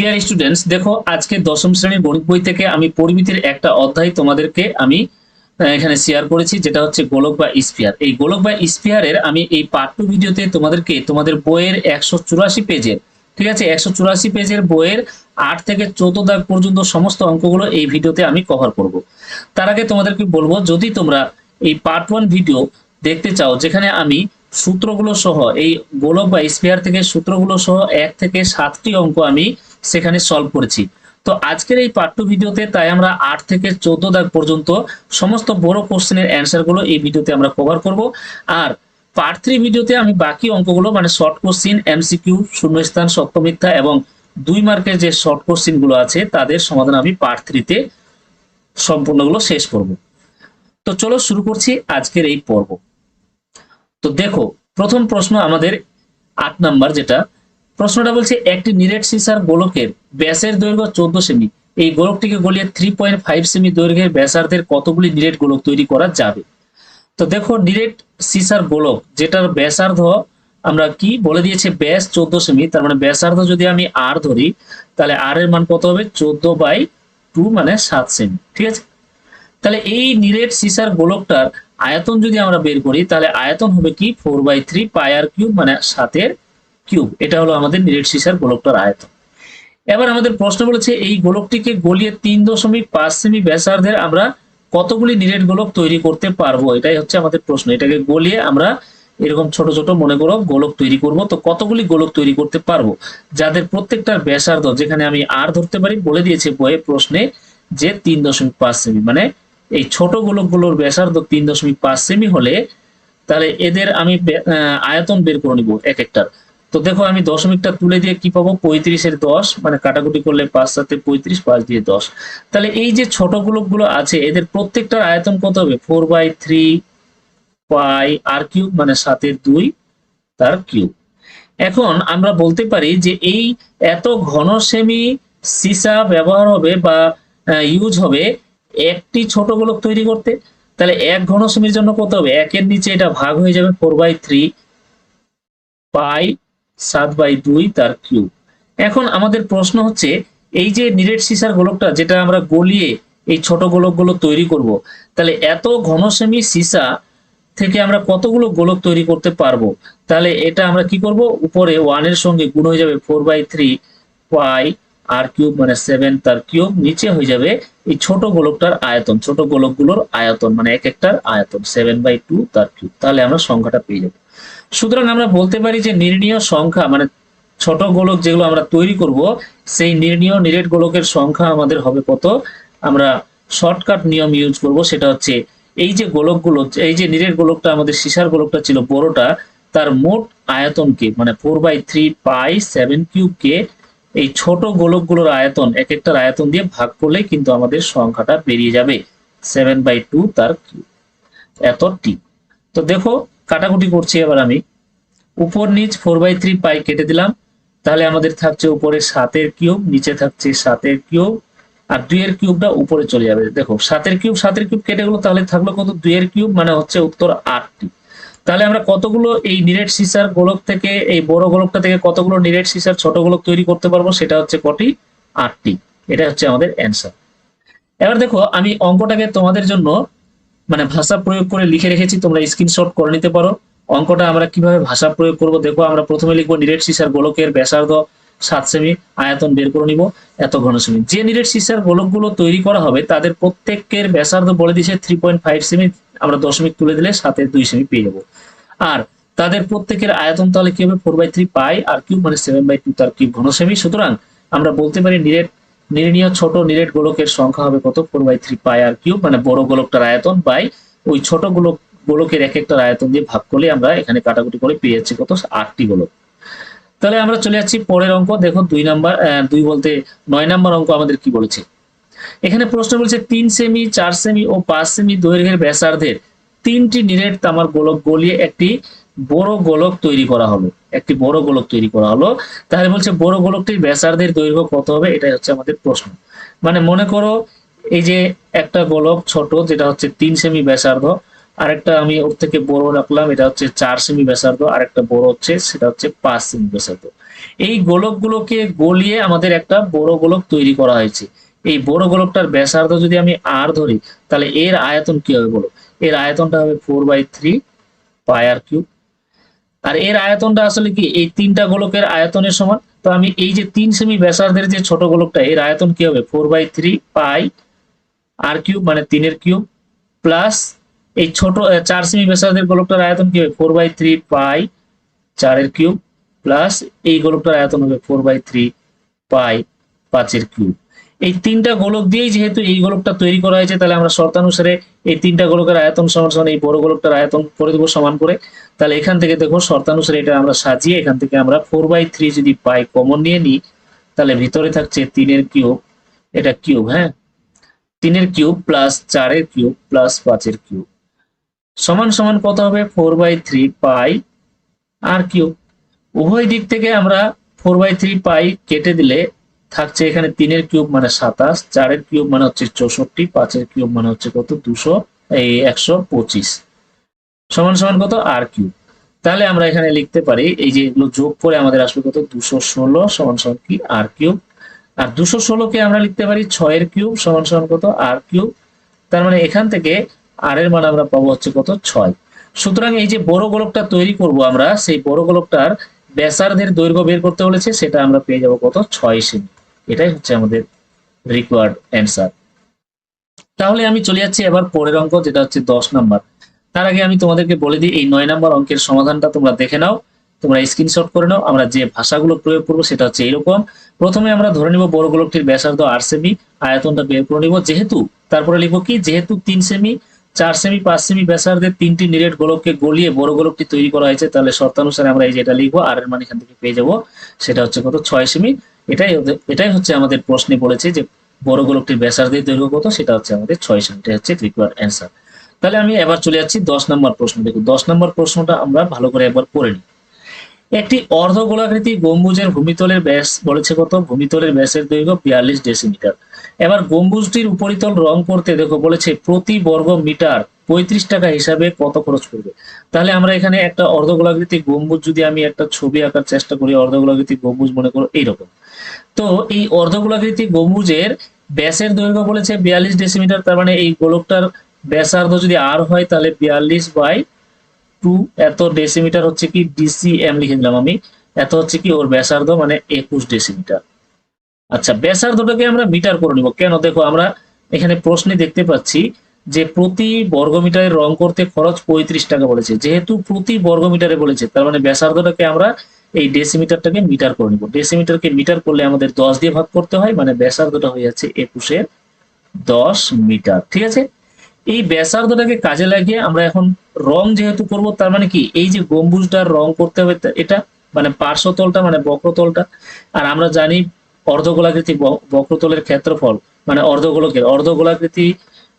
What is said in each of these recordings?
Dear students দেখো, আজকে দশম শ্রেণির গণিত বই থেকে আমি পরিমিতির একটা অধ্যায় তোমাদেরকে আমি এখানে শেয়ার করেছি, যেটা হচ্ছে গোলক বা স্পিয়ার এই গোলক বা স্পিয়ারের আমি এই পার্ট টু ভিডিওতে তোমাদেরকে তোমাদের বইয়ের একশো চুরাশি পেজের ঠিক আছে? একশো চুরাশি পেজের বইয়ের আট থেকে চৌদ্দ দাগ পর্যন্ত সমস্ত অঙ্কগুলো এই ভিডিওতে আমি কভার করব। তার আগে তোমাদেরকে বলব, যদি তোমরা এই পার্ট ওয়ান ভিডিও দেখতে চাও, যেখানে আমি সূত্রগুলো সহ, এই গোলক বা স্পিয়ার থেকে সূত্রগুলো সহ এক থেকে সাতটি অঙ্ক আমি সেখানে সলভ করেছি। তো আজকের এই পার্ট টু ভিডিওতে তাই আমরা আট থেকে চোদ্দ দাগ পর্যন্ত সমস্ত বড় কোশ্চেনের অ্যান্সারগুলো এই ভিডিওতে আমরা কভার করব। আর পার্ট থ্রি ভিডিওতে আমি বাকি অঙ্কগুলো মানে শর্ট কোশ্চিন এমসিকিউ শূন্যস্থান, সত্য মিথ্যা এবং দুই মার্কের যে শর্ট কোশ্চিনগুলো আছে, তাদের সমাধান আমি পার্ট থ্রিতে সম্পূর্ণগুলো শেষ করব। তো চলো শুরু করছি আজকের এই পর্ব। তো দেখো, প্রথম প্রশ্ন আমাদের আট নাম্বার যেটা প্রশ্নটা বলছে, একটি নিরেট সিসার গোলকের ব্যাসের দৈর্ঘ্য চোদ্দ সেমি। এই গোলকটিকে গলিয়ে থ্রি পয়েন্ট ফাইভ সেমি দৈর্ঘ্যের ব্যাসার্ধের কতগুলি নিরেট গোলক তৈরি করা যাবে? তো দেখো, নিরেট সিসার গোলক, যেটার ব্যাসার্ধ আমরা কি বলে দিয়েছে? ব্যাস চোদ্দ সেমি, তার মানে ব্যাসার্ধ যদি আমি আর ধরি, তাহলে আর এর মান কত হবে? চোদ্দ বাই টু মানে সাত সেমি, ঠিক আছে? তাহলে এই নিরেট সিসার গোলকটার আয়তন যদি আমরা বের করি, তাহলে আয়তন হবে কি? Four by three pi r cube মানে সাতের কিউব, এটা হলো আমাদের নিরেট সিসার গোলকটার আয়তন। এবার আমাদের প্রশ্ন বলেছে, এই গোলকটিকে গলিয়ে তিন দশমিক পাঁচ সেমি ব্যাসার্ধের আমরা কতগুলি নিরেট গোলক তৈরি করতে পারব? এটাই হচ্ছে আমাদের প্রশ্ন। এটাকে গলিয়ে আমরা এরকম ছোট ছোট মনে করো গোলক তৈরি করব। তো কতগুলি গোলক তৈরি করতে পারব? যাদের প্রত্যেকটার ব্যাসার্ধ, যেখানে আমি আর ধরতে পারি, বলে দিয়েছে বইয়ে প্রশ্নে যে তিন দশমিক পাঁচ সেমি। মানে এই ছোট গোলকগুলোর ব্যাসার্ধ তিন দশমিক পাঁচ সেমি হলে তাহলে এদের আমি আয়তন বের করে নিব এক একটার। তো দেখো, আমি দশমিকটা তুলে দিয়ে কি পাবো? পঁয়ত্রিশের দশ মানে কাটাকুটি করলে পাঁচ সাথে পঁয়ত্রিশ, পাঁচ দিয়ে দশ। তাহলে এই যে ছোট গোলকগুলো আছে, এদের প্রত্যেকটার আয়তন কত হবে? Four by three pi r cube মানে সাতের দুই তার কিউব। এখন আমরা বলতে পারি যে এই এত ঘন সেমি সীসা ব্যবহার হবে বা ইউজ হবে একটি ছোট গোলক তৈরি করতে। তাহলে এক ঘন সেমির জন্য কত হবে? একের নিচে এটা ভাগ হয়ে যাবে ফোর বাই থ্রি পাই সাত বাই দুই তার কিউব। এখন আমাদের প্রশ্ন হচ্ছে, এই যে নিরেট সিসার গোলকটা যেটা আমরা গলিয়ে এই ছোট গোলকগুলো তৈরি করব, তাহলে এত ঘন সেমি সিসা থেকে আমরা কতগুলো গোলক তৈরি করতে পারব? তাহলে এটা আমরা কি করব? উপরে ওয়ানের সঙ্গে গুণ হয়ে যাবে four by three pi r cube মানে সেভেন তার কিউব নিচে হয়ে যাবে এই ছোট গোলকটার আয়তন, ছোট গোলকগুলোর আয়তন মানে এক একটার আয়তন সেভেন বাই টু তার কিউব তাহলে আমরা সংখ্যাটা পেয়ে যাব। সুতরাং আমরা বলতে পারি যে নির্ণীয় সংখ্যা মানে ছোট গোলক যেগুলো আমরা তৈরি করব, সেই নির্ণীয় নিরেট গোলকের সংখ্যা আমাদের হবে কত? আমরা শর্টকাট নিয়ম ইউজ করব, সেটা হচ্ছে এই যে গোলকগুলো, এই যে নিরেট গোলকটা, আমাদের সিসার গোলকটা ছিল বড়টা, তার মোট আয়তনকে মানে four by three pi seven কিউবকে এই ছোট গোলকগুলোর আয়তন এক একটার আয়তন দিয়ে ভাগ করলে কিন্তু আমাদের সংখ্যাটা বেরিয়ে যাবে সেভেন বাই টু তার কিউব এত টি তো দেখো কাটাকুটি করছি এবার আমি। উপর নিচ ফোর বাই থ্রি পাই কেটে দিলাম। তাহলে আমাদের থাকছে উপরে সাতের কিউব, নিচে থাকছে সাতের কিউব, আর দুইয়ের কিউবটা উপরে চলে যাবে। দেখো, সাতের কিউব সাতের কিউব কেটে গেলো, তাহলে থাকল কত? দুইয়ের কিউব মানে হচ্ছে উত্তর আটটি। তাহলে আমরা কতগুলো এই নিরেট সিসার গোলক থেকে, এই বড় গোলকটা থেকে কতগুলো নিরেট সিসার ছোট গোলক তৈরি করতে পারব, সেটা হচ্ছে কটি? আটটি। এটা হচ্ছে আমাদের অ্যান্সার এবার দেখো, আমি অঙ্কটাকে তোমাদের জন্য মানে ভাষা প্রয়োগ করে লিখে রেখেছি, তোমরা স্ক্রিনশট করে নিতে পারো। অঙ্কটা আমরা কীভাবে ভাষা প্রয়োগ করব, দেখো, আমরা প্রথমে লিখব নিরেট সিসার গোলকের ব্যাসার্ধ সাত সেমি আয়তন বের করে নিব, এত ঘন সেমি যে নিরেট সিসার গোলকগুলো তৈরি করা হবে, তাদের প্রত্যেকের ব্যাসার্ধ বলে দিয়েছে থ্রি পয়েন্ট ফাইভ সেমি আমরা দশমিক তুলে দিলে সাথে দুই সেমি পেয়ে যাব। আর তাদের প্রত্যেকের আয়তন তাহলে কি হবে? Four by three pi r cube মানে সেভেন বাই টু তার কিউব ঘন সেমি সুতরাং আমরা বলতে পারি নিরেট নির্ণীয় ছোট নিরেট গোলকের সংখ্যা হবে কত? Four by three pi r cube মানে বড় গোলকটার আয়তন বাই ওই ছোট গোলক গোলকের এক একটার আয়তন দিয়ে ভাগ করলে আমরা এখানে কাটাকুটি করে পেয়ে যাচ্ছি কত? আটটি গোলক। তাহলে আমরা চলে যাচ্ছি পরের অঙ্ক। দেখো দুই নাম্বার আহ, দুই বলতে নয় নাম্বার অঙ্ক আমাদের কি বলেছে? এখানে প্রশ্ন বলছে তিন সেমি চার সেমি ও পাঁচ সেমি দৈর্ঘ্যের ব্যাসার্ধের তিনটি নিরেট তামার গোলক গলিয়ে একটি বড় গোলক তৈরি করা হলো। একটি বড় গোলক তৈরি করা হলো। তাহলে বলছে বড় গোলকটির ব্যাসার্ধের দৈর্ঘ্য কত হবে? এটাই হচ্ছে আমাদের প্রশ্ন। মানে মনে করো এই যে একটা গোলক ছোট, যেটা হচ্ছে তিন সেমি ব্যাসার্ধ, আরেকটা আমি ওর থেকে বড় রাখলাম, এটা হচ্ছে চার সেমি ব্যাসার্ধ, আরেকটা বড় হচ্ছে, সেটা হচ্ছে পাঁচ সেমি ব্যাসার্ধ। এই গোলকগুলোকে গলিয়ে আমাদের একটা বড় গোলক তৈরি করা হয়েছে। এই বড় গোলকটার ব্যাসার্ধ যদি আমি আর ধরি, তাহলে এর আয়তন কি হবে বলো? এর আয়তনটা হবে four by three pi r cube আর এর আয়তনটা আসলে কি? এই তিনটা গোলকের আয়তনের সমান। তো আমি এই যে তিন সেমি ব্যাসার্ধের যে ছোট গোলকটা, এর আয়তন কি হবে? Four by three pi r cube মানে তিনের কিউব প্লাস এই ছোট চার সেমি ব্যাসার্ধের গোলকটার আয়তন কি হবে? ফোর বাই থ্রি পাই চারের কিউব প্লাস এই গোলকটার আয়তন হবে ফোর বাই থ্রি পাই পাঁচের কিউব এই তিনটা গোলক দিয়েই যেহেতু এই গোলকটা তৈরি করা হয়েছে, তাহলে আমরা শর্তানুসারে এই তিনটা গোলকের আয়তন সমান সমান, এই বড় গোলকটার আয়তন করে দেবো সমান করে। তাহলে এখান থেকে দেখো শর্তানুসারে এটা আমরা সাজিয়ে এখান থেকে আমরা ফোর বাই থ্রি যদি পাই কমন নিয়ে নিই, তাহলে ভিতরে থাকছে তিনের কিউব, এটা কিউব হ্যাঁ? তিনের কিউব প্লাস চারের কিউব প্লাস পাঁচের কিউব। সমান সমান কত হবে? Four by three pi r cube. উভয় দিক থেকে আমরা ফোর বাই থ্রি পাই কেটে দিলে থাকছে এখানে তিনের কিউব মানে সাতাশ, চারের কিউব মানে হচ্ছে চৌষট্টি, পাঁচের কিউব মানে হচ্ছে কত? দুশো, এই একশো পঁচিশ। সমান সমান কত? R cube. তাহলে আমরা এখানে লিখতে পারি, এই যে এগুলো যোগ করে আমাদের আসবে কত? দুশো ষোলো সমান সমান কি? আর কিউব। আর দুশো ষোলোকে আমরা লিখতে পারি ছয়ের কিউব সমান সমান কত? R cube. তার মানে এখান থেকে আর এর মান আমরা পাবো হচ্ছে কত? ছয়। সুতরাং এই যে বড় গোলকটা তৈরি করব আমরা, সেই বড় গোলকটার ব্যাসার্ধের দৈর্ঘ্য বের করতে বলেছে, সেটা আমরা পেয়ে যাব কত? ছয় সেমি। এটাই হচ্ছে আমাদের রিকোয়ার্ড অ্যান্সার তাহলে আমি চলে যাচ্ছি এবার পরের অঙ্ক, যেটা হচ্ছে দশ নাম্বার তার আগে আমি তোমাদেরকে বলে দিই, এই নয় নাম্বার অঙ্কের সমাধানটা তোমরা দেখে নাও, তোমরা স্ক্রিনশট করে নাও, আমরা যে ভাষাগুলো প্রয়োগ করব সেটা হচ্ছে এরকম। প্রথমে আমরা ধরে নিব বড় গোলকটির ব্যাসার্ধ আট সেমি আয়তনটা বের করে নিব, যেহেতু, তারপরে লিখব কি? যেহেতু তিন সেমি চার সেমি পাঁচ সেমি ব্যাসার্ধের তিনটি নিরেট গোলককে গলিয়ে বড় গোলকটি তৈরি করা হয়েছে, তাহলে শর্তানুসারে আমরা এই যেটা লিখব আর এর মান এখান থেকে পেয়ে যাব, সেটা হচ্ছে কত? ছয় সেমি এটাই এটাই হচ্ছে আমাদের প্রশ্নে বলেছে যে বড় গোলকটির ব্যাসার্ধের দৈর্ঘ্য কত? সেটা হচ্ছে আমাদের ছয় সেমি হচ্ছে রিকোয়ার্ড অ্যান্সার তাহলে আমি এবার চলে যাচ্ছি দশ নম্বর প্রশ্ন। দেখো দশ নম্বর প্রশ্নটা আমরা ভালো করে একবার পড়ে নিই। একটি অর্ধ গোলাকৃতি গম্বুজের ভূমিতলের ব্যাস বলেছে কত? ভূমিতলের ব্যাসের দৈর্ঘ্য বিয়াল্লিশ ডেসিমিটার। এবার গম্বুজটির উপরিতল রং করতে দেখো, বলেছে প্রতি বর্গ মিটার পঁয়ত্রিশ টাকা হিসাবে কত খরচ করবে? তাহলে আমরা এখানে একটা অর্ধ গোলাকৃতি গম্বুজ যদি আমি একটা ছবি আঁকার চেষ্টা করি অর্ধ গোলাকৃতি গম্বুজ মনে করো এইরকম। তো এই অর্ধগোলাকৃতি গম্বুজের ব্যাসের দৈর্ঘ্য বলেছে বিয়াল্লিশ ডেসিমিটার, তার মানে এই গোলকটার ব্যাসার্ধ যদি আর হয় তাহলে বিয়াল্লিশ বাই টু এত ডেসিমিটার হচ্ছে কি ডিসিএম লিখে দিলাম আমি। এত হচ্ছে কি ওর ব্যাসার্ধ মানে একুশ ডেসিমিটার। আচ্ছা ব্যাসার্ধটাকে আমরা মিটার করে নিব। কেন? দেখো, আমরা এখানে প্রশ্নে দেখতে পাচ্ছি যে প্রতি বর্গমিটারে রং করতে খরচ পঁয়ত্রিশ টাকা বলেছে। যেহেতু প্রতি বর্গমিটারে বলেছে, তার মানে ব্যাসার্ধটাকে আমরা এই ডেসিমিটারটাকে মিটার করে নিব। ডেসিমিটারকে মিটার করলে আমাদের দশ দিয়ে ভাগ করতে হয় মানে ব্যাসার্ধটা হয়ে যাচ্ছে একুশের দশ মিটার ঠিক আছে? এই ব্যাসার্ধটাকে কাজে লাগিয়ে আমরা এখন রং যেহেতু করব, তার মানে কি? এই যে গম্বুজটার রং করতে হবে এটা মানে পার্শ্বতলটা মানে বক্রতলটা, আর আমরা জানি অর্ধগোলাকৃতি বক্রতলের ক্ষেত্রফল মানে অর্ধগোলকের, অর্ধগোলাকৃতি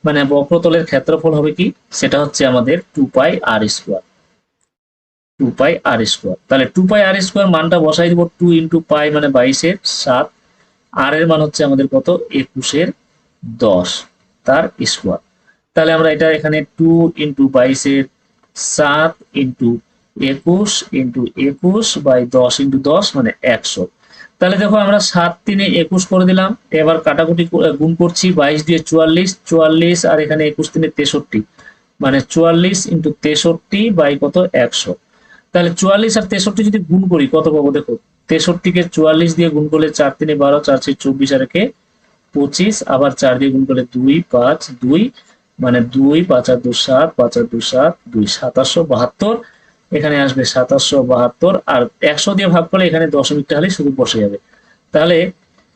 মানে বক্রতলের ক্ষেত্রফল হবে কি? সেটা হচ্ছে আমাদের two pi r square two pi r square তাহলে টু পাই আর স্কোয়ার মানটা বসাই দিব টু ইন্টু পাই মানে বাইশের সাত। আর এর মান হচ্ছে আমাদের কত? একুশের দশ। তার স্কোয়ার তাহলে আমরা এটা এখানে টু ইন্টু বাইশের সাত ইন্টু একুশ ইন্টু একুশ বাই দশ ইন্টু দশ মানে একশো। তাহলে দেখো আমরা সাত তিনে একুশ করে দিলাম। এবার কাটাকুটি গুণ করছি বাইশ দিয়ে চুয়াল্লিশ। চুয়াল্লিশ আর এখানে একুশ তিনে তেষট্টি। মানে চুয়াল্লিশ ইন্টু তেষট্টি বাই কত? একশো। তাহলে চুয়াল্লিশ আর তেষট্টি যদি গুণ করি, কত পাবো দেখো? তেষট্টিকে চুয়াল্লিশ দিয়ে গুণ করলে চার তিনে বারো, চার ছয় চব্বিশ, আর একে পঁচিশ, আবার চার দিয়ে গুণ করলে দুই, পাঁচ, দুই মানে দুই, পাঁচ আর দু সাত, পাঁচ আর দু সাত, দুই সাতাশশো বাহাত্তর। এখানে আসবে সাতাশশো বাহাত্তর, আর একশো দিয়ে ভাগ করলে এখানে দশমিকটা হলে শুধু বসে যাবে। তাহলে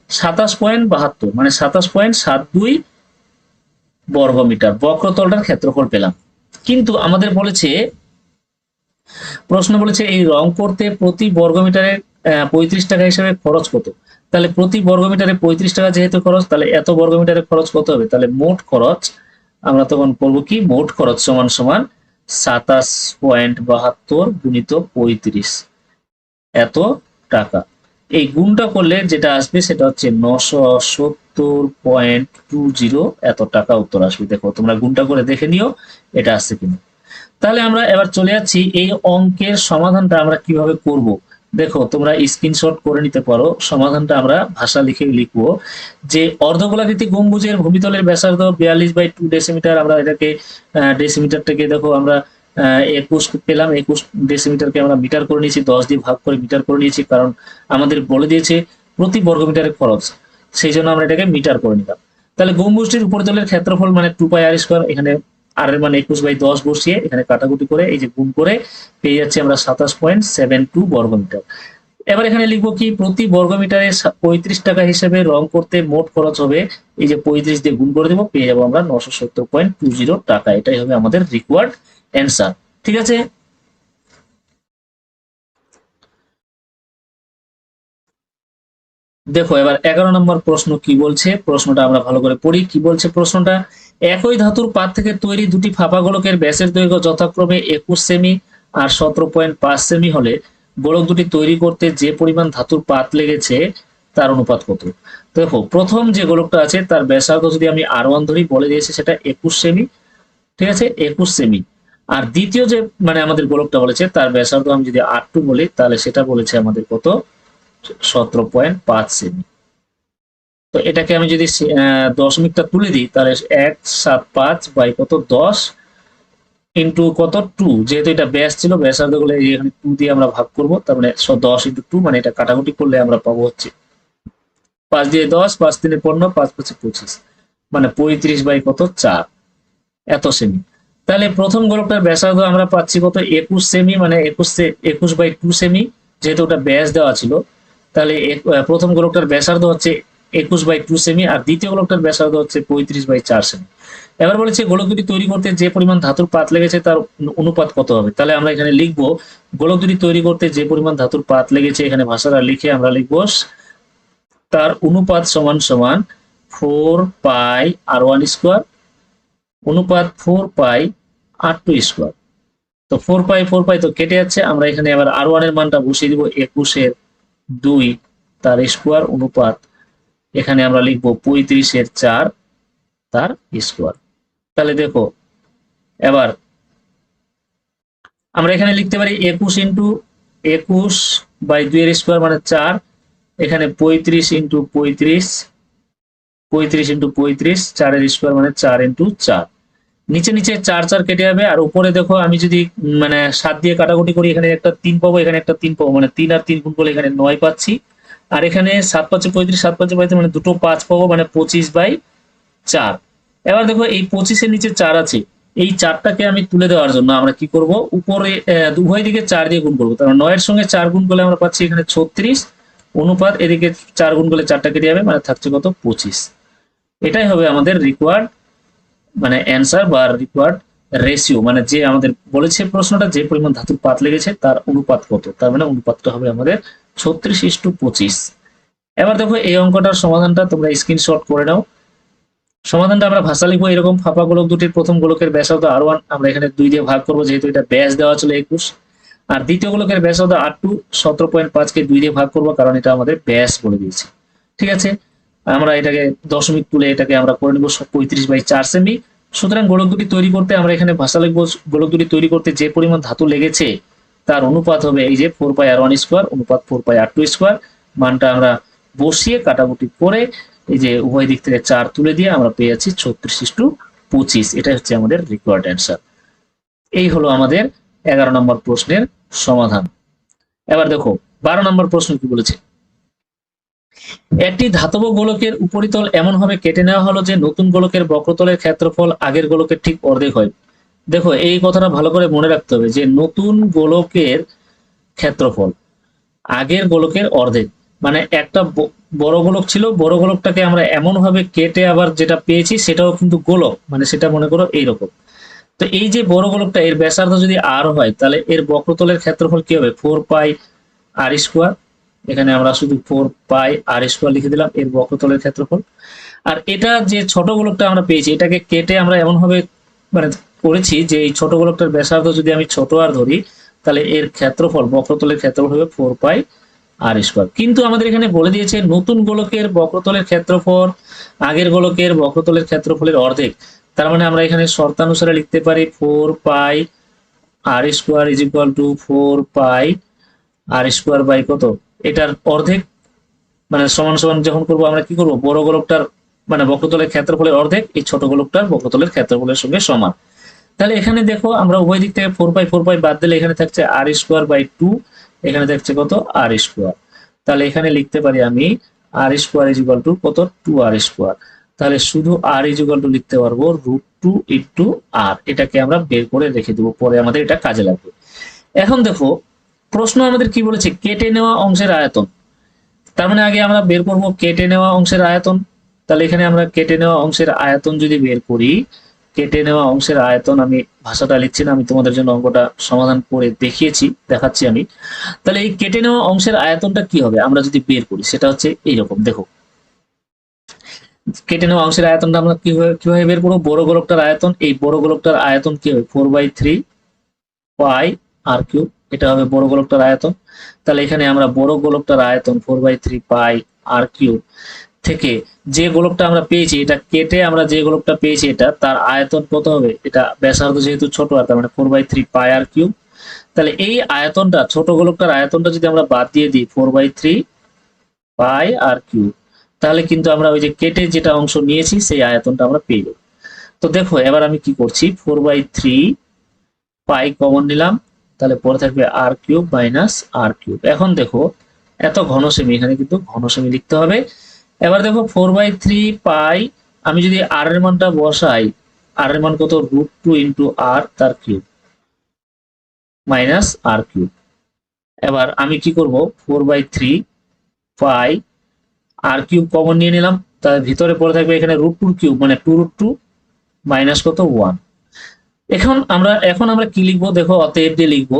সাতাশ পয়েন্ট বাহাত্তর মানে সাতাশ পয়েন্ট সাত দুই বর্গমিটার, বক্রতলটার ক্ষেত্রফল পেলাম। কিন্তু আমাদের বলেছে প্রশ্ন বলেছে, এই রং করতে প্রতি বর্গমিটারে পঁয়ত্রিশ টাকা হিসেবে খরচ কত? তাহলে প্রতি বর্গমিটারে পঁয়ত্রিশ টাকা যেহেতু খরচ, তাহলে এত বর্গমিটারে খরচ কত হবে? তাহলে মোট খরচ, আমরা তখন করব কি, মোট খরচ সমান সমান সাতাশ পয়েন্ট বাহাত্তর গুণিত পঁয়ত্রিশ। এত টাকা। এই গুণটা করলে যেটা আসবে সেটা হচ্ছে নশো সত্তর পয়েন্ট টু জিরো। এত টাকা উত্তর আসবে। দেখো, তোমরা গুণটা করে দেখে নিও, এটা আসছে কিনা। তাহলে আমরা এবার চলে যাচ্ছি এই অঙ্কের সমাধানটা আমরা কীভাবে করব। দেখো, তোমরা স্ক্রিনশট করে নিতে পারো। সমাধানটা আমরা ভাষা লিখে লিখব যে অর্ধগোলাকৃতি গম্বুজের ভূমিতলের ব্যাসার্ধ বিয়াল্লিশ বাই টু ডেসিমিটার আমরা এটাকে ডেসিমিটারটাকে দেখো, আমরা একুশ পেলাম। একুশ ডেসিমিটারকে আমরা মিটার করে নিয়েছি, দশ দিয়ে ভাগ করে মিটার করে নিয়েছি, কারণ আমাদের বলে দিয়েছে প্রতি বর্গমিটারের খরচ। সেই জন্য আমরা এটাকে মিটার করে নিলাম। তাহলে গম্বুজটির উপরিতলের ক্ষেত্রফল মানে টু পাই আর স্কোয়ার এখানে আর মানে একুশ বাই দশ বসিয়ে এখানে কাটাকুটি করে এই যে গুণ করে পেয়ে যাচ্ছে আমরা সাতাশ পয়েন্ট সেভেন টু বর্গমিটার। এবার এখানে লিখব কি, প্রতি বর্গমিটারে পঁয়ত্রিশ টাকা হিসেবে রং করতে মোট খরচ হবে, এই যে পঁয়ত্রিশ দিয়ে গুণ করে দেবো, পেয়ে যাব আমরা নশো সত্তর পয়েন্ট টু জিরো টাকা। এটাই হবে আমাদের রিকোয়ার্ড অ্যান্সার ঠিক আছে? দেখো, এবার এগারো নম্বর প্রশ্ন কি বলছে? প্রশ্নটা আমরা ভালো করে পড়ি। কি বলছে প্রশ্নটা? একই ধাতুর পাত থেকে তৈরি দুটি ফাঁপা গোলকের ব্যাসের দৈর্ঘ্য যথাক্রমে একুশ সেমি আর সতেরো পয়েন্ট পাঁচ সেমি হলে গোলক দুটি তৈরি করতে যে পরিমাণ ধাতুর পাত লেগেছে তার অনুপাত কত? দেখো, প্রথম যে গোলকটা আছে তার ব্যাসার্ধ যদি আমি আর ওয়ান ধরি, বলে দিয়েছি সেটা একুশ সেমি, ঠিক আছে? একুশ সেমি। আর দ্বিতীয় যে মানে আমাদের গোলকটা বলেছে, তার ব্যাসার্ধ আমি যদি আর টু বলি, তাহলে সেটা বলেছে আমাদের কত? সতেরো পয়েন্ট পাঁচ সেমি। তো এটাকে আমি যদি দশমিকটা তুলে দিই, তাহলে এক, সাত, পাঁচ, বাই কত? দশ ইন্টু কত? টু যেহেতু এটা ব্যাস ছিল ব্যাসার্ধগুলো এখানে টু দিয়ে আমরা ভাগ করব, তার মানে দশ ইন্টু টু মানে এটা কাটাকুটি করলে আমরা পাবো হচ্ছে পাঁচ দিয়ে দশ, পাঁচ তিনে পনেরো পাঁচ পাঁচে পঁচিশ মানে পঁয়ত্রিশ বাই কত? চার। এত সেমি তাহলে প্রথম গোলকটার ব্যাসার্ধ আমরা পাচ্ছি কত? একুশ সেমি মানে একুশ একুশ বাই টু সেমি যেহেতু ওটা ব্যাস দেওয়া ছিল, তাহলে প্রথম গোলকটার ব্যাসার্ধ হচ্ছে একুশ বাই টু সেমি আর দ্বিতীয় গোলকটার ব্যাসার্ধ হচ্ছে পঁয়ত্রিশ বাই চার সেমি এবার বলেছে গোলক দুটি তৈরি করতে যে পরিমাণ ধাতুর পাত লেগেছে তার অনুপাত কত হবে? তাহলে আমরা এখানে লিখব, গোলক দুটি তৈরি করতে যে পরিমাণ ধাতুর পাত লেগেছে এখানে ভাষাটা লিখে আমরা লিখব তার অনুপাত সমান সমান four pi r one square অনুপাত four pi r two square তো ফোর পাই ফোর পাই তো কেটে যাচ্ছে, আমরা এখানে আবার আর ওয়ানের মানটা বসিয়ে দিব একুশের দুই, তার স্কোয়ার অনুপাত এখানে আমরা লিখব পঁয়ত্রিশের চার তার স্কোয়ার। তাহলে দেখো, এবার আমরা এখানে লিখতে পারি একুশ ইন্টু একুশ বাই দুইয়ের স্কোয়ার মানে চার। এখানে পঁয়ত্রিশ ইন্টু পঁয়ত্রিশ পঁয়ত্রিশ ইন্টু পঁয়ত্রিশ, চারের স্কোয়ার মানে চার ইন্টু চার। নিচে নিচে চার চার কেটে যাবে, আর উপরে দেখো আমি যদি মানে সাত দিয়ে কাটাকুটি করি, এখানে একটা তিন পাবো, এখানে একটা তিন পাবো মানে তিন আর তিন গুণ করলে এখানে নয় পাচ্ছি। আর এখানে সাত পাঁচে পঁয়ত্রিশ, সাত পাঁচে পঁয়ত্রিশ মানে দুটো পাঁচ পাবো মানে পঁচিশ বাই চার। এবার দেখো এই পঁচিশের নিচে চার আছে। এই চারটাকে আমি তুলে দেওয়ার জন্য আমরা কি করব? উপরে উভয় দিকে চার দিয়ে গুণ করব। তার মানে নয়ের সঙ্গে চার গুণ করলে আমরা পাচ্ছি এখানে ছত্রিশ, অনুপাত এদিকে চার গুণ করলে চারটা কেটে যাবে মানে থাকছে কত? পঁচিশ। এটাই হবে আমাদের রিকোয়ার্ড মানে অ্যান্সার বা রিকোয়ার্ড রেশিও মানে যে আমাদের বলেছে প্রশ্নটা, যে পরিমাণ ধাতুর পাত লেগেছে, তার অনুপাত কত? তার মানে অনুপাতটা হবে আমাদের ছত্রিশ ইস্টু পঁচিশ। এবার দেখো এই অঙ্কটার সমাধানটা তোমরা স্ক্রিনশট করে নাও। সমাধানটা আমরা ভাষা লিখব এরকম ফাঁপা গোলক দুটির প্রথম গোলকের ব্যাসার্ধ আর ওয়ান। আমরা এখানে দুই দিয়ে ভাগ করব, যেহেতু এটা ব্যাস দেওয়া ছিল একুশ। আর দ্বিতীয় গোলকের ব্যাসার্ধ আর টু, সতেরো পয়েন্ট পাঁচকে দুই দিয়ে ভাগ করব, কারণ এটা আমাদের ব্যাস বলে দিয়েছে। ঠিক আছে? আমরা এটাকে দশমিক তুলে এটাকে আমরা করে নেব পঁয়ত্রিশ বাই চার সেমি। সুতরাং গোলক দুটি তৈরি করতে আমরা এখানে ভাষা লিখব। গোলক দুটি তৈরি করতে যে পরিমাণ ধাতু লেগেছে তার অনুপাত হবে এই যে four pi r one square অনুপাত four pi r two square মানটা আমরা বসিয়ে কাটাকুটি করে এই যে উভয় দিক থেকে চার তুলে দিয়ে আমরা পেয়ে যাচ্ছি ছত্রিশ ইস্টু পঁচিশ। এটাই হচ্ছে আমাদের রিকোয়ার্ড অ্যান্সার এই হলো আমাদের এগারো নম্বর প্রশ্নের সমাধান। এবার দেখো, বারো নম্বর প্রশ্ন কি বলেছে? একটি ধাতব গোলকের উপরিতল এমনভাবে কেটে নেওয়া হলো যে নতুন গোলকের বক্রতলের ক্ষেত্রফল আগের গোলকের ঠিক অর্ধেক হয়। দেখো, এই কথাটা ভালো করে মনে রাখতে হবে যে নতুন গোলকের ক্ষেত্রফল, আগের গোলকের অর্ধেক। মানে একটা বড় গোলক ছিল, বড় গোলকটাকে আমরা এমন ভাবে কেটে আবার যেটা পেয়েছি সেটাও কিন্তু গোলক মানে সেটা মনে করো এইরকম। তো এই যে বড় গোলকটা, এর ব্যাসার্ধ যদি আর হয়, তাহলে এর বক্রতলের ক্ষেত্রফল কি হবে? ফোর পাই আর স্কোয়ার এখানে আমরা শুধু ফোর পাই আর স্কোয়ার লিখে দিলাম, এর বক্রতলের ক্ষেত্রফল। আর এটা যে ছোট গোলকটা আমরা পেয়েছি, এটাকে কেটে আমরা এমন ভাবে মানে করেছি যে এই ছোট গোলকটার ব্যাসার্ধ যদি আমি ছোট আর ধরি, তাহলে এর ক্ষেত্রফল, বক্রতলের ক্ষেত্রফল হবে ফোর পাই আর স্কোয়ার কিন্তু আমাদের এখানে বলে দিয়েছে নতুন গোলকের বক্রতলের ক্ষেত্রফল, আগের গোলকের বক্রতলের ক্ষেত্রফলের অর্ধেক। তার মানে আমরা এখানে শর্তানুসারে লিখতে পারি four pi r square is equal to four pi r square by কত? এটার অর্ধেক মানে সমান সমান যখন করব আমরা কি করব? বড় গোলকটার মানে বক্রতলের ক্ষেত্রফলের অর্ধেক, এই ছোট গোলকটার বক্রতলের ক্ষেত্রফলের সঙ্গে সমান। তাহলে এখানে দেখো আমরা উভয় দিক থেকে ফোর বাই ফোর বাই বাদ দিলে এখানে থাকছে আর স্কোয়ার বাই টু এখানে থাকছে কত? আর স্কোয়ার তাহলে এখানে লিখতে পারি আমি r square is equal to কত? টু আর স্কোয়ার তাহলে শুধু আর ইজ ইকুয়াল টু লিখতে পারব রুট টু ইন্টু আর এটাকে আমরা বের করে রেখে দেবো, পরে আমাদের এটা কাজে লাগবে। এখন দেখো, প্রশ্ন আমাদের কি বলেছে? কেটে নেওয়া অংশের আয়তন। তার মানে আগে আমরা বের করব কেটে নেওয়া অংশের আয়তন। তাহলে এখানে আমরা কেটে নেওয়া অংশের আয়তন যদি বের করি কেটে নেওয়া অংশের আয়তন আমি ভাষাটা লিখছি না, আমি তোমাদের জন্য অঙ্কটা সমাধান করে দেখিয়েছি, দেখাচ্ছি আমি। তাহলে এই কেটে নেওয়া অংশের আয়তনটা কি হবে? আমরা যদি বের করি, সেটা হচ্ছে এইরকম, দেখো। কেটে নেওয়া অংশের আয়তনটা আমরা কীভাবে কীভাবে বের করব? বড় গোলকটার আয়তন, এই বড় গোলকটার আয়তন কি হবে? Four by three pi r cube, এটা হবে বড় গোলকটার আয়তন। তাহলে এখানে আমরা বড় গোলকটার আয়তন four by three pi r cube থেকে যে গোলকটা আমরা পেয়েছি, এটা কেটে আমরা যে গোলকটা পেয়েছি, এটা তার আয়তন কত হবে? এটা ব্যাসার্ধ যেহেতু ছোট আর তার মানে four by three pi r cube তাহলে এই আয়তনটা, ছোট গোলকটার আয়তনটা যদি আমরা বাদ দিয়ে দিই four by three pi r cube তাহলে কিন্তু আমরা ওই যে কেটে যেটা অংশ নিয়েছি, সেই আয়তনটা আমরা পেয়ে যাব। তো দেখো, এবার আমি কি করছি? Four by three pi common নিলাম, তাহলে পরে থাকবে r cube minus r cube এখন দেখো, এত ঘন সেমি এখানে কিন্তু ঘন সেমি লিখতে হবে। এবার দেখো ফোর বাই থ্রি পাই, আমি যদি আর এর মানটা বসাই আর এর মান কত? রুট টু ইন্টু আর তার কিউব মাইনাস আর কিউব এবার আমি কি করব? Four by three pi r cube common নিয়ে নিলাম তার ভিতরে পড়ে থাকবে এখানে রুট টুর কিউব মানে টু রুট টু মাইনাস কত? ওয়ান এখন আমরা এখন আমরা কি লিখব? দেখো, অতএব দিয়ে লিখব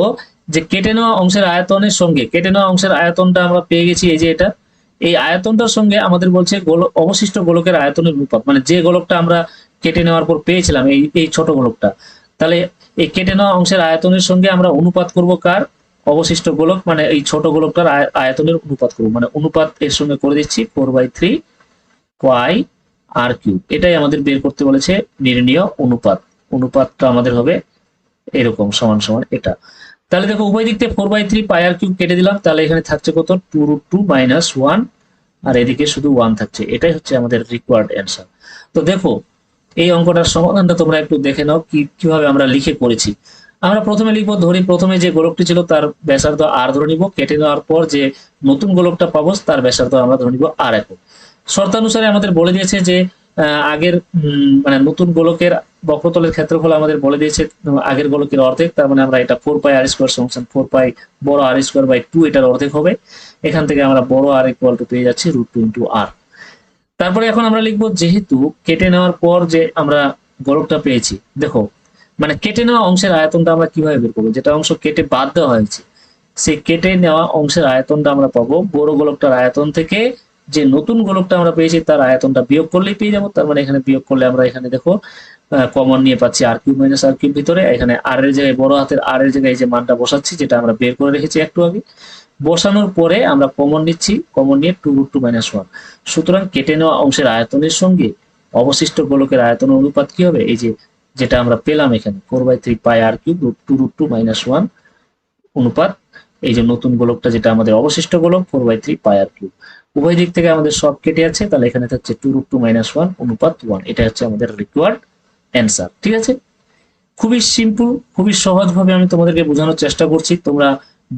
যে কেটে নেওয়া অংশের আয়তনের সঙ্গে, কেটে নেওয়া অংশের আয়তনটা আমরা পেয়ে গেছি, এই যে এটা। এই আয়তনটার সঙ্গে আমাদের বলছে গোলক অবশিষ্ট গোলকের আয়তনের অনুপাত মানে যে গোলকটা আমরা কেটে নেওয়ার পর পেয়েছিলাম, এই এই ছোট গোলকটা। তাহলে এই কেটে নেওয়া অংশের আয়তনের সঙ্গে আমরা অনুপাত করব কার? অবশিষ্ট গোলক মানে এই ছোট গোলকটার আয়তনের অনুপাত করব। মানে অনুপাত এর সঙ্গে করে দিচ্ছি four by three y r cube. এটাই আমাদের বের করতে বলেছে নির্ণীয় অনুপাত। অনুপাতটা আমাদের হবে এরকম, সমান সমান এটা। তাহলে দেখো উভয় দিক থেকে four by three pi r cube কেটে দিলাম, তাহলে এখানে থাকছে কত? Two root two minus one আর এদিকে শুধু ওয়ান থাকছে। এটাই হচ্ছে আমাদের রিকোয়ার্ড অ্যান্সার তো দেখো, এই অঙ্কটার সমাধানটা তোমরা একটু দেখে নাও, কি, কীভাবে আমরা লিখে করেছি। আমরা প্রথমে লিখব, ধরি প্রথমে যে গোলকটি ছিল তার ব্যাসার্ধ আর ধরে নিব, কেটে নেওয়ার পর যে নতুন গোলকটা পাবো, তার ব্যাসার্ধ আমরা ধরে নিব আর একক। শর্তানুসারে আমাদের বলে দিয়েছে যে আগের মানে নতুন গোলকের বক্রতলের ক্ষেত্রফল আমাদের বলে দিয়েছে আগের গোলকের অর্ধেক, তার মানে আমরা এটা ফোর পাই আর স্কোয়ার সংসান ফোর পাই বড় আর স্কোয়ার বাই টু এটার অর্ধেক হবে। এখান থেকে আমরা বড় আর ইকুয়াল টু পেয়ে যাচ্ছি রুট টু ইন্টু আর তারপরে এখন আমরা লিখব, যেহেতু কেটে নেওয়ার পর যে আমরা গোলকটা পেয়েছি, দেখো মানে কেটে নেওয়া অংশের আয়তনটা আমরা কীভাবে বের করব? যেটা অংশ কেটে বাদ দেওয়া হয়েছে, সেই কেটে নেওয়া অংশের আয়তনটা আমরা পাবো বড় গোলকটার আয়তন থেকে যে নতুন গোলকটা আমরা পেয়েছি, তার আয়তনটা বিয়োগ করলেই পেয়ে যাব। তার মানে এখানে বিয়োগ করলে আমরা এখানে দেখো কমন নিয়ে পাচ্ছি r cube minus r cube ভিতরে। এখানে আর এর জায়গায়, বড় হাতের আর এর জায়গায় যে মানটা বসাচ্ছি, যেটা আমরা বের করে রেখেছি একটু আগে। বসানোর পরে আমরা কমন নিচ্ছি কমন নিয়ে two root two minus one সুতরাং কেটে নেওয়া অংশের আয়তনের সঙ্গে অবশিষ্ট গোলকের আয়তন অনুপাত কি হবে? এই যে যেটা আমরা পেলাম এখানে four by three pi r cube root two root two minus one অনুপাত। এই যে নতুন গোলকটা যেটা আমাদের অবশিষ্ট গোলক four by three pi r cube উভয় দিক থেকে আমাদের সব কেটে আছে, তাহলে এখানে থাকছে two root two minus one অনুপাত ওয়ান এটা হচ্ছে আমাদের রিকোয়ার্ড অ্যান্সার ঠিক আছে? খুবই সিম্পল খুবই সহজভাবে আমি তোমাদেরকে বোঝানোর চেষ্টা করছি। তোমরা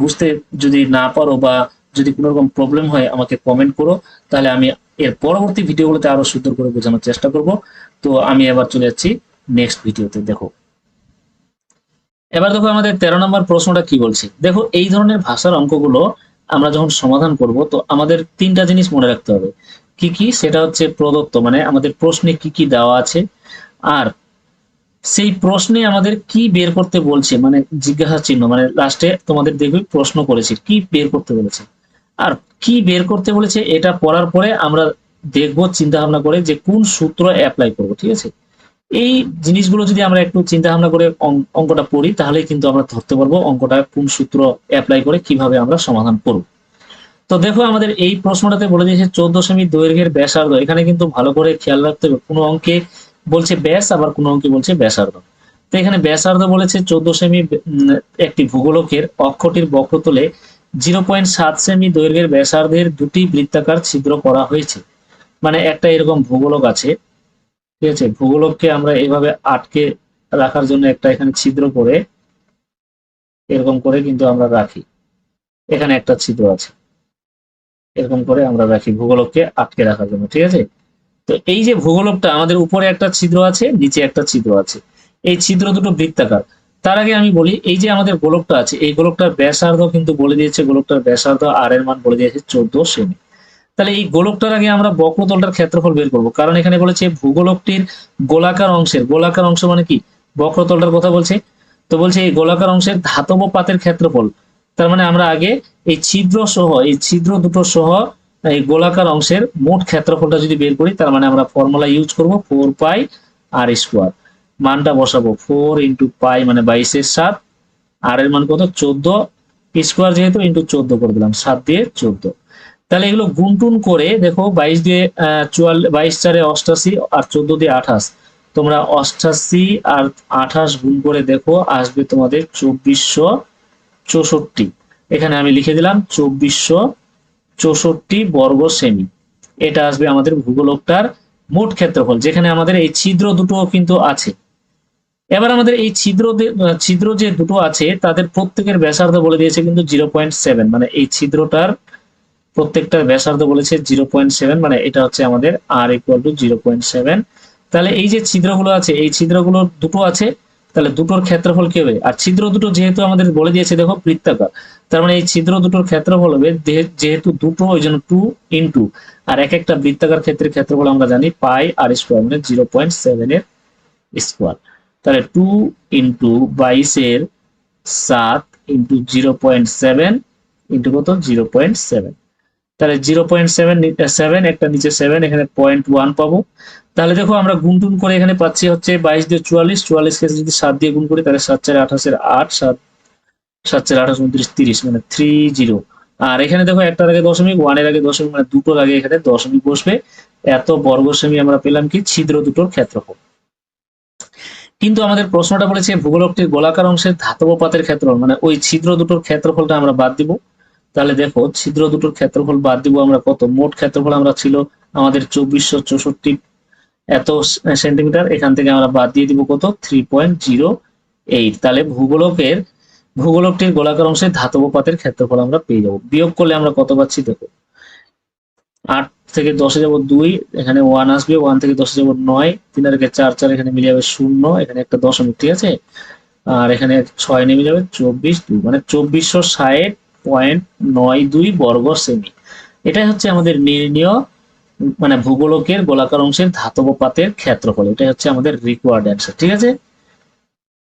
বুঝতে যদি না পারো বা যদি কোনো রকম প্রবলেম হয়, আমাকে কমেন্ট করো। তাহলে আমি এর পরবর্তী ভিডিওগুলোতে আরও সুন্দর করে বোঝানোর চেষ্টা করব। তো আমি এবার চলে যাচ্ছি নেক্সট ভিডিওতে দেখো। এবার দেখো আমাদের তেরো নম্বর প্রশ্নটা কি বলছে? দেখো, এই ধরনের ভাষার অঙ্কগুলো আমরা যখন সমাধান করব, তো আমাদের তিনটা জিনিস মনে রাখতে হবে। কি কি? সেটা হচ্ছে প্রদত্ত মানে আমাদের প্রশ্নে কি কি দেওয়া আছে। আর সেই প্রশ্নে আমাদের কি বের করতে বলছে মানে জিজ্ঞাসা চিহ্ন মানে লাস্টে তোমাদের দেখবে প্রশ্ন করেছে, কি বের করতে বলেছে। আর কি বের করতে বলেছে, এটা পড়ার পরে আমরা দেখব চিন্তা ভাবনা করে যে কোন সূত্র অ্যাপ্লাই করব, ঠিক আছে? এই জিনিসগুলো যদি আমরা একটু চিন্তা ভাবনা করে অঙ্কটা পড়ি তাহলে কিন্তু আমরা ধরতে পারব অঙ্কটা কোন সূত্র অ্যাপ্লাই করে কীভাবে আমরা সমাধান করব। তো দেখো আমাদের এই প্রশ্নটাতে বলে দিয়েছে চোদ্দ সেমি দৈর্ঘ্যের ব্যাসার্ধ। এখানে কিন্তু ভালো করে খেয়াল রাখতে হবে, কোনো অঙ্কে বলছে ব্যাস, আবার কোনো অঙ্কে বলছে ব্যাসার্ধ। তো এখানে ব্যাসার্ধ বলেছে চোদ্দ সেমি একটি ভূগোলকের অক্ষটির বক্রতলে জিরো পয়েন্ট সাত সেমি দৈর্ঘ্যের ব্যাসার্ধের দুটি বৃত্তাকার ছিদ্র করা হয়েছে। মানে একটা এরকম ভূগোলক আছে ঠিক আছে, ভূগোলককে আমরা এভাবে আটকে রাখার জন্য একটা এখানে ছিদ্র করে, এরকম করে কিন্তু আমরা রাখি। এখানে একটা ছিদ্র আছে। এরকম করে আমরা রাখি ভূগোলককে আটকে রাখার জন্য, ঠিক আছে? তো এই যে ভূগোলকটা, আমাদের উপরে একটা ছিদ্র আছে, নিচে একটা ছিদ্র আছে। এই ছিদ্র দুটো বৃত্তাকার। তার আগে আমি বলি, এই যে আমাদের গোলকটা আছে, এই গোলকটার ব্যাসার্ধ কিন্তু বলে দিয়েছে, গোলকটার ব্যাসার্ধ আর এর মান বলে দিয়েছে চোদ্দ সেমি। তাহলে এই গোলকটার আগে আমরা বক্রতলটার ক্ষেত্রফল বের করব। কারণ এখানে বলেছে ভূগোলকটির গোলাকার অংশের, গোলাকার অংশ মানে কি? বক্রতলটার কথা বলছে। তো বলছে এই গোলাকার অংশের ধাতব পাতের ক্ষেত্রফল। তার মানে আমরা আগে এই ছিদ্র সহ, এই ছিদ্র দুটো সহ, এই গোলাকার অংশের মোট ক্ষেত্রফলটা যদি বের করি, তার মানে আমরা ফর্মুলা ইউজ করব ফোর পাই আর স্কোয়ার মানটা বসাবো ফোর ইন্টু পাই মানে বাইশের সাত। আর এর মান কত? চোদ্দ। স্কোয়ার যেহেতু ইন্টু চোদ্দ করে দিলাম, সাত দিয়ে চোদ্দ। তাহলে এগুলো গুনটুন করে দেখো বাইশ দিয়ে চুয়াল, বাইশ চারে অষ্টাশি আর চোদ্দ দিয়ে আঠাশ। তোমরা অষ্টাশি আর আঠাশ গুণ করে দেখো, আসবে তোমাদের চব্বিশশো চৌষট্টি। এখানে আমি লিখে দিলাম চব্বিশশো চৌষট্টি বর্গ সেমি এটা আসবে আমাদের ভূগোলকটার মোট ক্ষেত্রফল, যেখানে আমাদের এই ছিদ্র দুটো কিন্তু আছে। এবার আমাদের এই ছিদ্র ছিদ্র যে দুটো আছে, তাদের প্রত্যেকের ব্যাসার্ধ বলে দিয়েছে কিন্তু জিরো পয়েন্ট সেভেন মানে এই ছিদ্রটার প্রত্যেকটার ব্যাসার্ধ বলেছে জিরো পয়েন্ট সেভেন মানে এটা হচ্ছে আমাদের r equal to zero point seven. তাহলে এই যে ছিদ্রগুলো আছে, এই ছিদ্রগুলো দুটো আছে, তাহলে দুটোর ক্ষেত্রফল কি হবে? আর ছিদ্র দুটো যেহেতু আমাদের বলে দিয়েছে, দেখো বৃত্তাকার, তার মানে এই ছিদ্র দুটোর ক্ষেত্রফল হবে যেহেতু দুটো, ওই জন্য টু ইন্টু আর এক একটা বৃত্তাকার ক্ষেত্রের ক্ষেত্রফল আমরা জানি পাই আর স্কোয়ার মানে জিরো পয়েন্ট সেভেন এর স্কোয়ার তাহলে টু ইন্টু বাইশের সাত into zero point seven into কত? Zero point seven. তাহলে জিরো পয়েন্ট সেভেন সেভেন একটা নিচে সেভেন এখানে পয়েন্ট ওয়ান পাবো। তাহলে দেখো আমরা গুনটুন করে এখানে পাচ্ছি হচ্ছে বাইশ দিয়ে চুয়াল্লিশ চুয়াল্লিশ কে যদি সাত দিয়ে গুণ করি, তাহলে সাত চার আঠাশের আট, সাত সাত চার আঠাশ উনত্রিশ, তিরিশ মানে থ্রি জিরো আর এখানে দেখো একটার আগে দশমিক ওয়ানের আগে দশমিক মানে দুটোর আগে এখানে দশমিক বসবে। এত বর্গ সেমি আমরা পেলাম কি? ছিদ্র দুটোর ক্ষেত্রফল। কিন্তু আমাদের প্রশ্নটা বলেছে ভূগোলকটির গোলাকার অংশের ধাতব পাতের ক্ষেত্রফল মানে ওই ছিদ্র দুটোর ক্ষেত্রফলটা আমরা বাদ দিব। তাহলে দেখো, ছিদ্র দুটোর ক্ষেত্রফল বাদ দিব আমরা কত? মোট ক্ষেত্রফল আমরা ছিল আমাদের চব্বিশশো চৌষট্টি। এত সেন্টিমিটার এখান থেকে আমরা বাদ দিয়ে দিব কত? থ্রি পয়েন্ট জিরো এইট তাহলে ভূগোলকের, ভূগোলকটির গোলাকার অংশে ধাতব পাতের ক্ষেত্রফল আমরা পেয়ে যাব। বিয়োগ করলে আমরা কত পাচ্ছি? দেখো, আট থেকে দশে যাব দুই, এখানে ওয়ান আসবে ওয়ান থেকে দশে যাব নয়, তিন আর চার চার এখানে মিলে যাবে শূন্য, এখানে একটা দশমিক, ঠিক আছে? আর এখানে ছয় নেমে যাবে চব্বিশ, দুই। মানে চব্বিশশো ষাট পয়েন্ট নয় দুই বর্গ সেমি। এটাই হচ্ছে আমাদের নির্ণীয় মানে ভূগোলকের গোলাকার অংশের ধাতব পাতের ক্ষেত্রফল। এটাই হচ্ছে আমাদের রিকোয়ার্ড অ্যান্সার ঠিক আছে?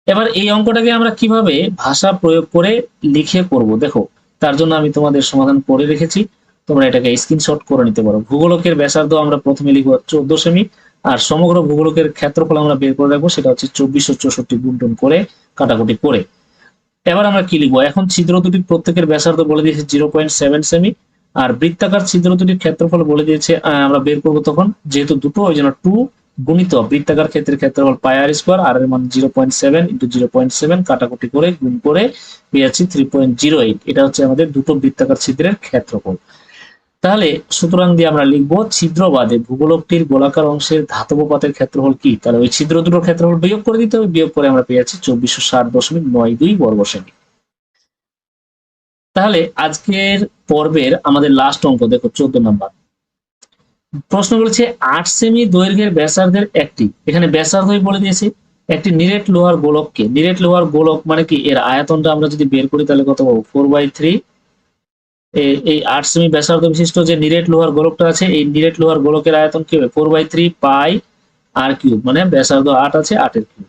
এবার এই অঙ্কটাকে আমরা কীভাবে ভাষা প্রয়োগ করে লিখে করব? দেখো, তার জন্য আমি তোমাদের সমাধান করে রেখেছি। তোমরা এটাকে স্ক্রিনশট করে নিতে পারো। ভূগোলকের ব্যাসার্ধ আমরা প্রথমে লিখব চোদ্দ সেমি, আর সমগ্র ভূগোলকের ক্ষেত্রফল আমরা বের করে রাখব, সেটা হচ্ছে চব্বিশশো চৌষট্টি গুণটন করে, কাটাকুটি করে। এবার আমরা কি লিখব? এখন ছিদ্র দুটির প্রত্যেকের ব্যাসার্ধ বলে দিয়েছে জিরো পয়েন্ট সেভেন সেমি আর বৃত্তাকার ছিদ্র দুটির ক্ষেত্রফল বলে দিয়েছে আমরা বের করব তখন, যেহেতু দুটো, ওই জন্য টু গুণিত বৃত্তাকার ক্ষেত্রের ক্ষেত্রফল পাই আর স্কোয়ার আর এর মান zero point seven into zero point seven কাটাকুটি করে গুণ করে পেয়েছি থ্রি পয়েন্ট জিরো এইট এটা হচ্ছে আমাদের দুটো বৃত্তাকার ছিদ্রের ক্ষেত্রফল। তাহলে সুতরাং দিয়ে আমরা লিখব ছিদ্র বাদে ভূগোলকটির গোলাকার অংশের ধাতব পাতের ক্ষেত্রফল কি? তাহলে ওই ছিদ্র দুটোর ক্ষেত্রফল বিয়োগ করে দিতে হবে। বিয়োগ করে আমরা পেয়ে যাচ্ছি চব্বিশশো ষাট দশমিক নয় দুই বর্গ সেমি তাহলে আজকের পর্বের আমাদের লাস্ট অঙ্ক, দেখো চোদ্দ নাম্বার। প্রশ্ন বলেছে আট সেমি দৈর্ঘ্যের ব্যাসার্ধের একটি। এখানে ব্যাসার্ধই বলে দিয়েছে, একটি নিরেট লোহার গোলককে। নিরেট লোহার গোলক মানে কি? এর আয়তনটা আমরা যদি বের করি তাহলে কত পাবো? ফোর বাই থ্রি এই আট সেমি ব্যাসার্ধ বিশিষ্ট যে নিরেট লোহার গোলকটা আছে, এই নিরেট লোহার গোলকের আয়তন কি হবে? Four by three pi r cube মানে ব্যাসার্ধ আট আছে আটের কিউব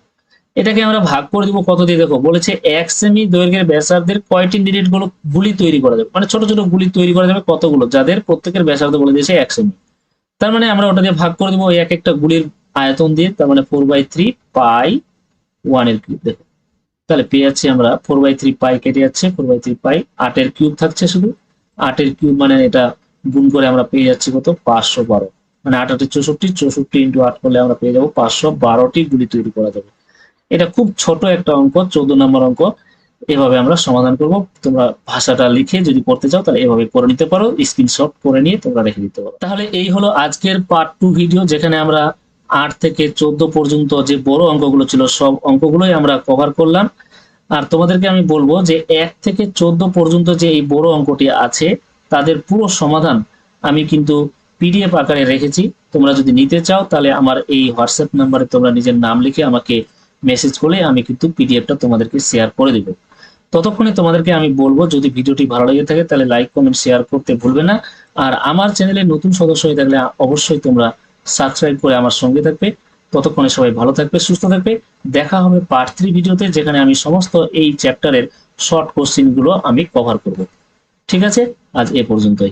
এটাকে আমরা ভাগ করে দিব কত দিয়ে? দেখো, বলেছে এক সেমি দৈর্ঘ্যের ব্যাসার্ধের কয়টি নিরেট গোলক গুলি তৈরি করা যাবে? মানে ছোট ছোট গুলি তৈরি করা যাবে কতগুলো? যাদের প্রত্যেকের ব্যাসার্ধ বলে দিয়েছে এক সেমি তার মানে আমরা ওটা দিয়ে ভাগ করে দিব এক একটা গুলির আয়তন দিয়ে, তার মানে ফোর বাই থ্রি পাই ওয়ানের কিউব দেখো, তাহলে পেয়ে যাচ্ছি আমরা ফোর বাই থ্রি পাই কেটে যাচ্ছে ফোর বাই থ্রি পাই আটের কিউব থাকছে শুধু। আটের কিউব মানে এটা গুণ করে আমরা পেয়ে যাচ্ছি কত? পাঁচশো বারো। মানে আট আটে চৌষট্টি চৌষট্টি ইন্টু আট করলে আমরা পেয়ে যাব পাঁচশো বারোটি গুলি তৈরি করা যাবে। এটা খুব ছোট একটা অঙ্ক, চোদ্দ নম্বর অঙ্ক। এভাবে আমরা সমাধান করব। তোমরা ভাষাটা লিখে যদি করতে চাও, তাহলে এভাবে করে নিতে পারো। স্ক্রিনশট করে নিয়ে তোমরা রেখে দিতে পারো। তাহলে এই হলো আজকের পার্ট টু ভিডিও যেখানে আমরা আট থেকে চোদ্দ পর্যন্ত যে বড় অঙ্কগুলো ছিল, সব অঙ্কগুলোই আমরা কভার করলাম। আর তোমাদেরকে আমি বলব যে এক থেকে চোদ্দ পর্যন্ত যে এই বড় অঙ্কটি আছে, তাদের পুরো সমাধান আমি কিন্তু পিডিএফ আকারে রেখেছি। তোমরা যদি নিতে চাও, তাহলে আমার এই হোয়াটসঅ্যাপ নাম্বারে তোমরা নিজের নাম লিখে আমাকে মেসেজ করলে আমি কিন্তু পিডিএফটা তোমাদেরকে শেয়ার করে দেবো। ততক্ষণে তোমাদেরকে আমি বলব, যদি ভিডিওটি ভালো লেগে থাকে, তাহলে লাইক কমেন্ট শেয়ার করতে ভুলবে না। আর আমার চ্যানেলে নতুন সদস্য হয়ে থাকলে অবশ্যই তোমরা সাবস্ক্রাইব করে আমার সঙ্গে থাকবে। ততক্ষণে সবাই ভালো থাকবে, সুস্থ থাকবে। দেখা হবে পার্ট থ্রি ভিডিওতে, যেখানে আমি সমস্ত এই চ্যাপ্টারের শর্ট কোশ্চিনগুলো আমি কভার করব। ঠিক আছে? আজ এ পর্যন্তই।